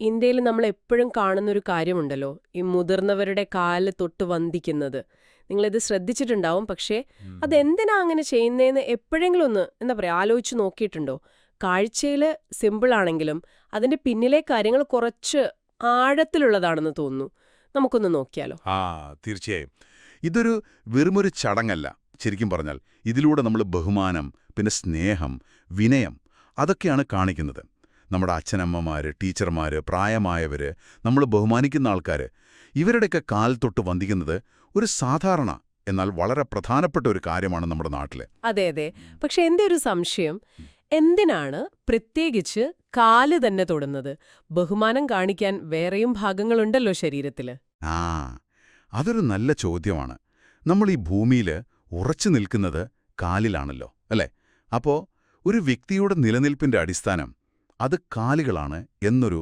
ഇന്ത്യയിൽ നമ്മൾ എപ്പോഴും കാണുന്ന ഒരു കാര്യമുണ്ടല്ലോ ഈ മുതിർന്നവരുടെ കാൽ തൊട്ട് വന്ദിക്കുന്നത്. നിങ്ങളിത് ശ്രദ്ധിച്ചിട്ടുണ്ടാവും പക്ഷേ അതെന്തിനാ അങ്ങനെ ചെയ്യുന്നതെന്ന് എപ്പോഴെങ്കിലും ഒന്ന് എന്താ പറയുക ആലോചിച്ച് നോക്കിയിട്ടുണ്ടോ? കാഴ്ചയിൽ സിമ്പിൾ ആണെങ്കിലും അതിന്റെ പിന്നിലെ കാര്യങ്ങൾ കുറച്ച് ആഴത്തിലുള്ളതാണെന്ന് തോന്നുന്നു. നമുക്കൊന്ന് നോക്കിയാലോ? ആ തീർച്ചയായും. ഇതൊരു വെറുമൊരു ചടങ്ങല്ല ശരിക്കും പറഞ്ഞാൽ. ഇതിലൂടെ നമ്മൾ ബഹുമാനം പിന്നെ സ്നേഹം വിനയം അതൊക്കെയാണ് കാണിക്കുന്നത്. നമ്മുടെ അച്ഛനമ്മമാർ ടീച്ചർമാർ പ്രായമായവർ നമ്മൾ ബഹുമാനിക്കുന്ന ആൾക്കാർ ഇവരുടെയൊക്കെ കാൽ തൊട്ട് വന്ദിക്കുന്നത് ഒരു സാധാരണ എന്നാൽ വളരെ പ്രധാനപ്പെട്ട ഒരു കാര്യമാണ് നമ്മുടെ നാട്ടിൽ അതെ അതെ. പക്ഷെ എന്റെ ഒരു സംശയം? എന്തിനാണ് പ്രത്യേകിച്ച് കാൽ തന്നെ തൊടുന്നത്? ബഹുമാനം കാണിക്കാൻ വേറെയും ഭാഗങ്ങളുണ്ടല്ലോ ശരീരത്തിൽ ആ അതൊരു നല്ല ചോദ്യമാണ്. നമ്മൾ ഈ ഭൂമിയിൽ ഉറച്ചു നിൽക്കുന്നത് കാലിലാണല്ലോ അല്ലേ? അപ്പോ ഒരു വ്യക്തിയുടെ നിലനിൽപ്പിന്റെ അടിസ്ഥാനം അത് കാലുകളാണ് എന്നൊരു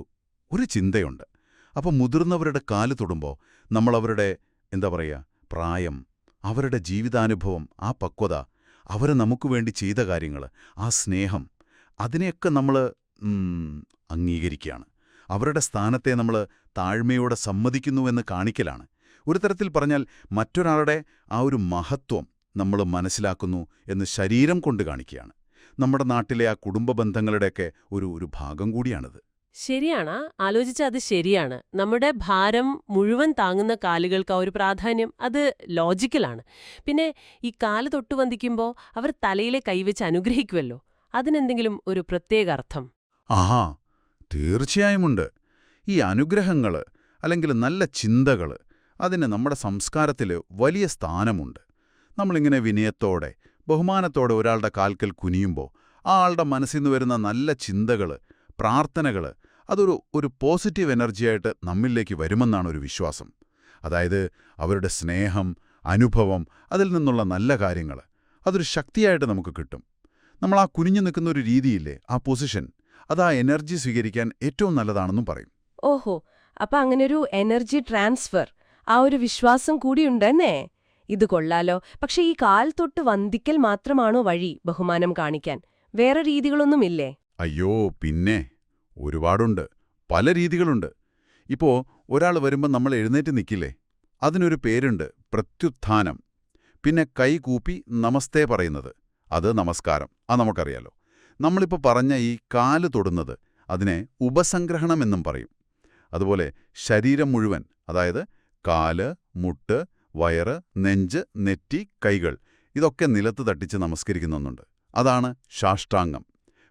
ഒരു ചിന്തയുണ്ട്. അപ്പോൾ മുതിർന്നവരുടെ കാൽ തൊടുമ്പോൾ നമ്മളവരുടെ എന്താ പറയുക പ്രായം അവരുടെ ജീവിതാനുഭവം ആ പക്വത അവർ നമുക്ക് വേണ്ടി ചെയ്ത കാര്യങ്ങൾ ആ സ്നേഹം അതിനെയൊക്കെ നമ്മൾ അംഗീകരിക്കുകയാണ്. അവരുടെ സ്ഥാനത്തെ നമ്മൾ താഴ്മയോടെ സമ്മതിക്കുന്നുവെന്ന് കാണിക്കലാണ്. ഒരു തരത്തിൽ പറഞ്ഞാൽ മറ്റൊരാളുടെ ആ ഒരു മഹത്വം നമ്മൾ മനസ്സിലാക്കുന്നു എന്ന് ശരീരം കൊണ്ട് കാണിക്കുകയാണ്. നമ്മുടെ നാട്ടിലെ ആ കുടുംബ ബന്ധങ്ങളുടെയൊക്കെ ഒരു ഒരു ഭാഗം കൂടിയാണത്. ശരിയാണ്. ആലോചിച്ച അത് ശരിയാണ്. നമ്മുടെ ഭാരം മുഴുവൻ താങ്ങുന്ന കാലുകൾക്ക് ആ ഒരു പ്രാധാന്യം അത് ലോജിക്കലാണ്. പിന്നെ ഈ കാൽ തൊട്ട് വന്ദിക്കുമ്പോൾ അവർ തലയിലെ കൈവച്ച് അനുഗ്രഹിക്കുമല്ലോ അതിനെന്തെങ്കിലും ഒരു പ്രത്യേക അർത്ഥം? ആഹാ തീർച്ചയായുമുണ്ട് ഈ അനുഗ്രഹങ്ങൾ അല്ലെങ്കിൽ നല്ല ചിന്തകൾ അതിന് നമ്മുടെ സംസ്കാരത്തിൽ വലിയ സ്ഥാനമുണ്ട്. നമ്മളിങ്ങനെ വിനയത്തോടെ ബഹുമാനത്തോടെ ഒരാളുടെ കാൽക്കൽ കുനിയുമ്പോൾ ആ ആളുടെ മനസ്സിൽ നിന്ന് വരുന്ന നല്ല ചിന്തകൾ പ്രാർത്ഥനകൾ അതൊരു ഒരു പോസിറ്റീവ് എനർജിയായിട്ട് നമ്മിലേക്ക് വരുമെന്നാണ് ഒരു വിശ്വാസം. അതായത് അവരുടെ സ്നേഹം അനുഭവം അതിൽ നിന്നുള്ള നല്ല കാര്യങ്ങൾ അതൊരു ശക്തിയായിട്ട് നമുക്ക് കിട്ടും. നമ്മൾ ആ കുനിഞ്ഞു നിൽക്കുന്ന ഒരു രീതിയില്ലേ ആ പൊസിഷൻ അത് ആ എനർജി സ്വീകരിക്കാൻ ഏറ്റവും നല്ലതാണെന്നും പറയും. ഓഹോ അപ്പൊ ഒരു എനർജി ട്രാൻസ്ഫർ ആ ഒരു വിശ്വാസം കൂടിയുണ്ടെന്നേ ഇത് കൊള്ളാലോ. പക്ഷെ ഈ കാൽ തൊട്ട് വന്ദിക്കൽ മാത്രമാണോ വഴി ബഹുമാനം കാണിക്കാൻ? വേറെ രീതികളൊന്നുമില്ലേ? അയ്യോ പിന്നെ. ഒരുപാടുണ്ട്. പല രീതികളുണ്ട്. ഇപ്പോ ഒരാൾ വരുമ്പോൾ നമ്മൾ എഴുന്നേറ്റ് നിൽക്കില്ലേ അതിനൊരു പേരുണ്ട് പ്രത്യുത്ഥാനം. പിന്നെ കൈ കൂപ്പി നമസ്തേ പറയുന്നത്. അത് നമസ്കാരം. ആ നമുക്കറിയാലോ. നമ്മളിപ്പോൾ പറഞ്ഞ ഈ കാൽ തൊടുന്നത് അതിനെ ഉപസംഗ്രഹണമെന്നും പറയും. അതുപോലെ ശരീരം മുഴുവൻ അതായത് കാൽ മുട്ട് വയറ് നെഞ്ച് നെറ്റി കൈകൾ ഇതൊക്കെ നിലത്ത് തട്ടിച്ച് നമസ്കരിക്കുന്നുണ്ട് അതാണ് ശാഷ്ടാംഗം.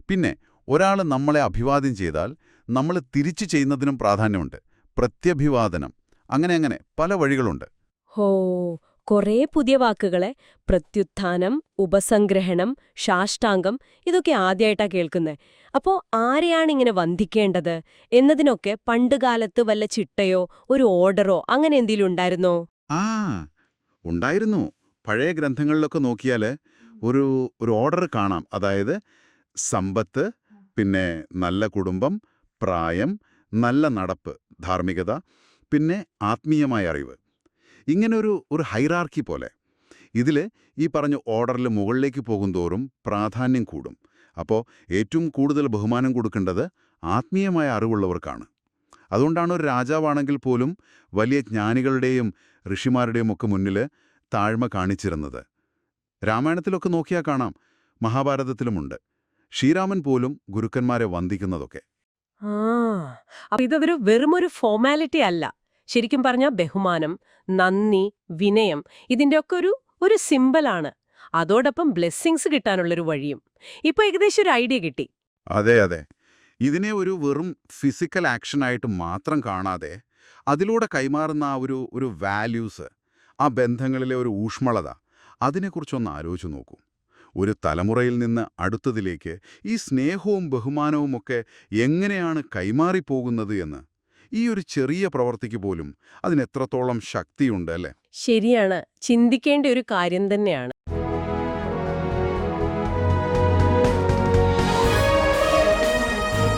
പിന്നെ ഒരാൾ നമ്മളെ അഭിവാദ്യം ചെയ്താൽ നമ്മൾ തിരിച്ചു ചെയ്യുന്നതിനും പ്രാധാന്യമുണ്ട്. പ്രത്യഭിവാദനം. അങ്ങനെ അങ്ങനെ പല വഴികളുണ്ട്. ഹോ കുറേ പുതിയ വാക്കുകളെ. പ്രത്യുത്ഥാനം ഉപസംഗ്രഹണം ശാഷ്ടാംഗം ഇതൊക്കെ ആദ്യമായിട്ടാ കേൾക്കുന്നത് അപ്പോ ആരെയാണ് ഇങ്ങനെ വന്ദിക്കേണ്ടത്? എന്നതിനൊക്കെ പണ്ടുകാലത്ത് വല്ല ചിട്ടയോ ഒരു ഓർഡറോ അങ്ങനെ എന്തെങ്കിലും ഉണ്ടായിരുന്നോ? ആ ഉണ്ടായിരുന്നു. പഴയ ഗ്രന്ഥങ്ങളിലൊക്കെ നോക്കിയാൽ ഒരു ഒരു ഓർഡർ കാണാം. അതായത് സമ്പത്ത് പിന്നെ നല്ല കുടുംബം പ്രായം നല്ല നടപ്പ് ധാർമ്മികത പിന്നെ ആത്മീയമായ അറിവ്. ഇങ്ങനെ ഒരു ഒരു ഹൈറാർക്കി പോലെ. ഇതിൽ ഈ പറഞ്ഞ ഓർഡറിൽ മുകളിലേക്ക് പോകും തോറും പ്രാധാന്യം കൂടും. അപ്പോൾ ഏറ്റവും കൂടുതൽ ബഹുമാനം കൊടുക്കേണ്ടത് ആത്മീയമായ അറിവുള്ളവർക്കാണ്. അതുകൊണ്ടാണ് ഒരു രാജാവാണെങ്കിൽ പോലും വലിയ ജ്ഞാനികളുടെയും ഋഷിമാരുടെയും ഒക്കെ മുന്നിൽ താഴ്മ കാണിച്ചിരുന്നത്. രാമായണത്തിലൊക്കെ നോക്കിയാൽ കാണാം മഹാഭാരതത്തിലുമുണ്ട്. ശ്രീരാമൻ പോലും ഗുരുക്കന്മാരെ വന്ദിക്കുന്നതൊക്കെ. അപ്പൊ ഇതൊരു വെറുമൊരു ഫോർമാലിറ്റി അല്ല. ശരിക്കും പറഞ്ഞാൽ ബഹുമാനം നന്ദി വിനയം ഇതിന്റെയൊക്കെ ഒരു ഒരു സിമ്പിളാണ് അതോടൊപ്പം ബ്ലെസ്സിങ്സ് കിട്ടാനുള്ളൊരു വഴിയും. ഇപ്പൊ ഏകദേശം ഒരു ഐഡിയ കിട്ടി. അതെ അതെ. ഇതിനെ ഒരു വെറും ഫിസിക്കൽ ആക്ഷനായിട്ട് മാത്രം കാണാതെ അതിലൂടെ കൈമാറുന്ന ആ ഒരു ഒരു വാല്യൂസ് ആ ബന്ധങ്ങളിലെ ഒരു ഊഷ്മളത അതിനെക്കുറിച്ചൊന്ന് ആലോചിച്ച് നോക്കൂ. ഒരു തലമുറയിൽ നിന്ന് അടുത്തതിലേക്ക് ഈ സ്നേഹവും ബഹുമാനവും ഒക്കെ എങ്ങനെയാണ് കൈമാറിപ്പോകുന്നത് എന്ന് ഈ ഒരു ചെറിയ പ്രവർത്തിക്ക് പോലും അതിനെത്രത്തോളം ശക്തിയുണ്ട് അല്ലേ? ശരിയാണ്. ചിന്തിക്കേണ്ട ഒരു കാര്യം തന്നെയാണ്.